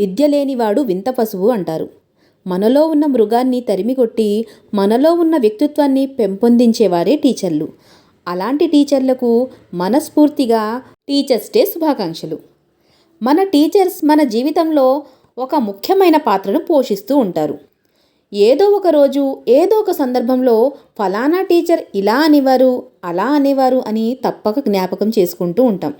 విద్య లేనివాడు వింత పశువు అంటారు. మనలో ఉన్న మృగాన్ని తరిమికొట్టి మనలో ఉన్న వ్యక్తిత్వాన్ని పెంపొందించేవారే టీచర్లు. అలాంటి టీచర్లకు మనస్ఫూర్తిగా టీచర్స్ డే శుభాకాంక్షలు. మన టీచర్స్ మన జీవితంలో ఒక ముఖ్యమైన పాత్రను పోషిస్తూ ఉంటారు. ఏదో ఒక రోజు ఏదో ఒక సందర్భంలో ఫలానా టీచర్ ఇలా అనేవారు అలా అనేవారు అని తప్పక జ్ఞాపకం చేసుకుంటూ ఉంటాం.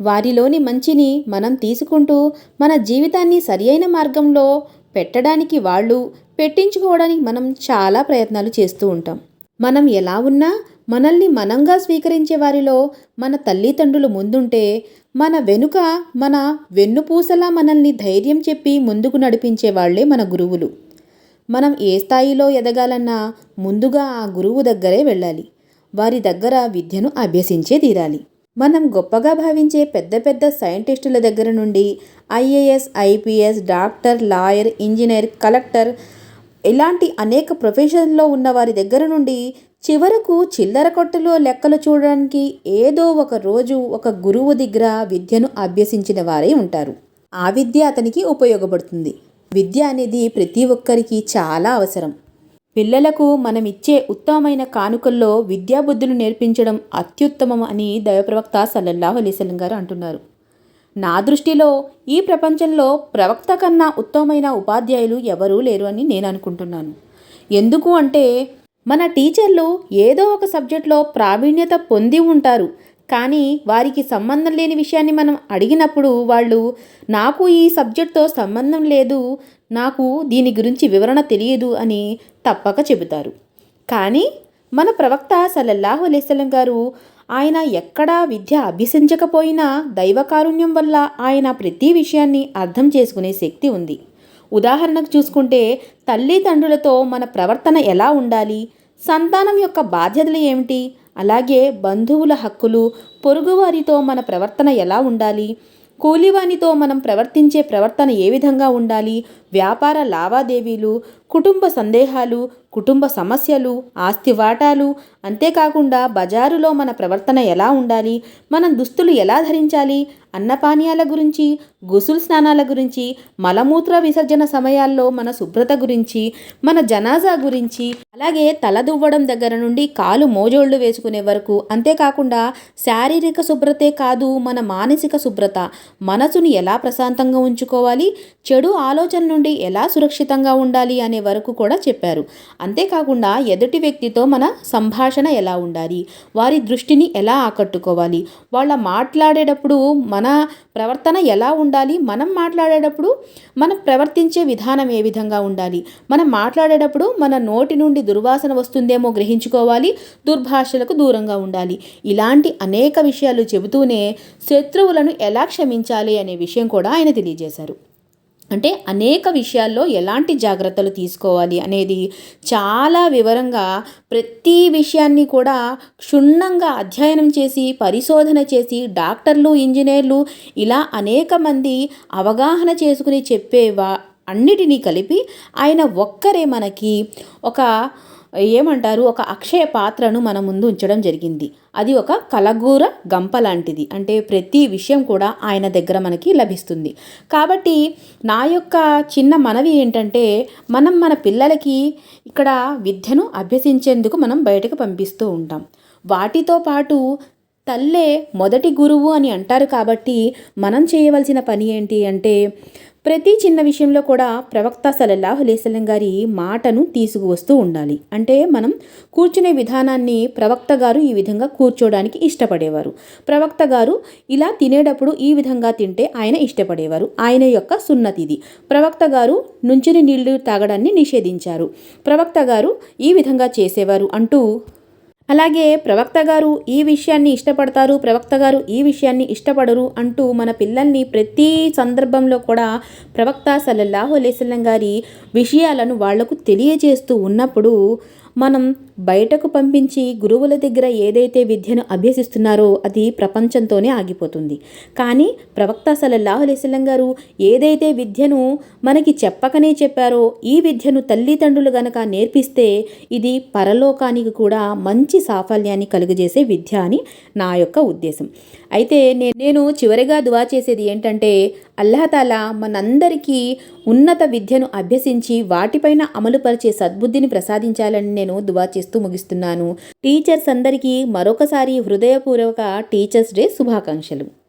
వారిలోని మంచిని మనం తీసుకుంటూ మన జీవితాన్ని సరియైన మార్గంలో పెట్టడానికి వాళ్ళు పెట్టించుకోవడానికి మనం చాలా ప్రయత్నాలు చేస్తూ ఉంటాం. మనం ఎలా ఉన్నా మనల్ని మనంగా స్వీకరించే వారిలో మన తల్లిదండ్రులు ముందుంటే మన వెనుక మన వెన్నుపూసలా మనల్ని ధైర్యం చెప్పి ముందుకు నడిపించే వాళ్ళే మన గురువులు. మనం ఏ స్థాయిలో ఎదగాలన్నా ముందుగా ఆ గురువు దగ్గరే వెళ్ళాలి. వారి దగ్గర విద్యను అభ్యసించే తీరాలి. మనం గొప్పగా భావించే పెద్ద పెద్ద సైంటిస్టుల దగ్గర నుండి IAS IPS doctor lawyer engineer collector ఇలాంటి అనేక ప్రొఫెషన్లో ఉన్న వారి దగ్గర నుండి చివరకు చిల్లర కొట్టులో లెక్కలు చూడడానికి ఏదో ఒక రోజు ఒక గురువు దగ్గర విద్యను అభ్యసించిన వారే ఉంటారు. ఆ విద్య అతనికి ఉపయోగపడుతుంది. విద్య అనేది ప్రతి ఒక్కరికి చాలా అవసరం. పిల్లలకు మనం ఇచ్చే ఉత్తమమైన కానుకల్లో విద్యాబుద్ధులు నేర్పించడం అత్యుత్తమం అని దైవప్రవక్త సల్లల్లాహు అలీసలం గారు అంటున్నారు. నా దృష్టిలో ఈ ప్రపంచంలో ప్రవక్త కన్నా ఉత్తమమైన ఉపాధ్యాయులు ఎవరూ లేరు అని నేను అనుకుంటున్నాను. ఎందుకు అంటే మన టీచర్లు ఏదో ఒక సబ్జెక్ట్లో ప్రావీణ్యత పొంది ఉంటారు. కానీ వారికి సంబంధం లేని విషయాన్ని మనం అడిగినప్పుడు వాళ్ళు నాకు ఈ సబ్జెక్ట్తో సంబంధం లేదు నాకు దీని గురించి వివరణ తెలియదు అని తప్పక చెబుతారు. కానీ మన ప్రవక్త సల్లల్లాహు అలైస్లం గారు ఆయన ఎక్కడా విద్య అభ్యసించకపోయినా దైవకారుణ్యం వల్ల ఆయన ప్రతి విషయాన్ని అర్థం చేసుకునే శక్తి ఉంది. ఉదాహరణకు చూసుకుంటే తల్లిదండ్రులతో మన ప్రవర్తన ఎలా ఉండాలి? సంతానం యొక్క బాధ్యతలు ఏమిటి? అలాగే బంధువుల హక్కులు పొరుగువారితో మన ప్రవర్తన ఎలా ఉండాలి? కూలివానితో మనం ప్రవర్తించే ప్రవర్తన ఏ విధంగా ఉండాలి? వ్యాపార లావాదేవీలు కుటుంబ సందేహాలు కుటుంబ సమస్యలు ఆస్తి వాటాలు అంతేకాకుండా బజారులో మన ప్రవర్తన ఎలా ఉండాలి మనం దుస్తులు ఎలా ధరించాలి అన్నపానీయాల గురించి గుసులు స్నానాల గురించి మలమూత్ర విసర్జన సమయాల్లో మన శుభ్రత గురించి మన జనాజా గురించి అలాగే తల దువ్వడం దగ్గర నుండి కాలు మోజోళ్ళు వేసుకునే వరకు అంతేకాకుండా శారీరక శుభ్రతే కాదు మన మానసిక శుభ్రత మనసును ఎలా ప్రశాంతంగా ఉంచుకోవాలి చెడు ఆలోచన నుండి ఎలా సురక్షితంగా ఉండాలి అనే వరకు కూడా చెప్పారు. అంతేకాకుండా ఎదుటి వ్యక్తితో మన సంభాషణ ఎలా ఉండాలి? వారి దృష్టిని ఎలా ఆకట్టుకోవాలి? వాళ్ళ మాట్లాడేటప్పుడు మన ప్రవర్తన ఎలా ఉండాలి? మనం మాట్లాడేటప్పుడు మనం ప్రవర్తించే విధానం ఏ విధంగా ఉండాలి? మనం మాట్లాడేటప్పుడు మన నోటి నుండి దుర్వాసన వస్తుందేమో గ్రహించుకోవాలి దుర్భాషలకు దూరంగా ఉండాలి. ఇలాంటి అనేక విషయాలు చెబుతూనే శత్రువులను ఎలా క్షమించాలి అనే విషయం కూడా ఆయన తెలియజేశారు. అంటే అనేక విషయాల్లో ఎలాంటి జాగ్రత్తలు తీసుకోవాలి అనేది చాలా వివరంగా ప్రతి విషయాన్ని కూడా క్షుణ్ణంగా అధ్యయనం చేసి పరిశోధన చేసి డాక్టర్లు ఇంజనీర్లు ఇలా అనేక మంది అవగాహన చేసుకుని చెప్పేవా అన్నిటినీ కలిపి ఆయన ఒక్కరే మనకి ఒక ఏమంటారు? ఒక అక్షయ పాత్రను మన ముందు ఉంచడం జరిగింది. అది ఒక కలగూర గంప లాంటిది. అంటే ప్రతి విషయం కూడా ఆయన దగ్గర మనకి లభిస్తుంది. కాబట్టి నా యొక్క చిన్న మనవి ఏంటంటే మనం మన పిల్లలకి ఇక్కడ విద్యను అభ్యసించేందుకు మనం బయటకు పంపిస్తూ ఉంటాం. వాటితో పాటు తల్లే మొదటి గురువు అని అంటారు కాబట్టి మనం చేయవలసిన పని ఏంటి అంటే ప్రతి చిన్న విషయంలో కూడా ప్రవక్త సలల్లాహు అలైస్లం గారి మాటను తీసుకువస్తూ ఉండాలి. అంటే మనం కూర్చునే విధానాన్ని ప్రవక్త గారు ఈ విధంగా కూర్చోడానికి ఇష్టపడేవారు. ప్రవక్త గారు ఇలా తినేటప్పుడు ఈ విధంగా తింటే ఆయన ఇష్టపడేవారు. ఆయన యొక్క సున్నతిది ప్రవక్త గారు నుంచిని నీళ్ళు తాగడాన్ని నిషేధించారు. ప్రవక్త గారు ఈ విధంగా చేసేవారు అంటూ అలాగే ప్రవక్త గారు ఈ విషయాన్ని ఇష్టపడతారు ప్రవక్త గారు ఈ విషయాన్ని ఇష్టపడరు అంటూ మన పిల్లల్ని ప్రతి సందర్భంలో కూడా ప్రవక్త సల్లల్లాహు అలైస్లం గారి విషయాలను వాళ్ళకు తెలియజేస్తూ ఉన్నప్పుడు మనం బయటకు పంపించి గురువుల దగ్గర ఏదైతే విద్యను అభ్యసిస్తున్నారో అది ప్రపంచంతోనే ఆగిపోతుంది. కానీ ప్రవక్త సల్లల్లాహులేసల్లం గారు ఏదైతే విద్యను మనకి చెప్పకనే చెప్పారో ఈ విద్యను తల్లిదండ్రులు గనక నేర్పిస్తే ఇది పరలోకానికి కూడా మంచి సాఫల్యాన్ని కలుగజేసే విద్య అని నా యొక్క ఉద్దేశం. అయితే నే- నేను చివరిగా దువా చేసేది ఏంటంటే అల్లాహతాలా మనందరికీ ఉన్నత విద్యను అభ్యసించి వాటిపైన అమలుపరిచే సద్బుద్ధిని ప్రసాదించాలని నేను దువా చేస్తూ ముగిస్తున్నాను. టీచర్స్ అందరికీ మరొకసారి హృదయపూర్వక టీచర్స్ డే శుభాకాంక్షలు.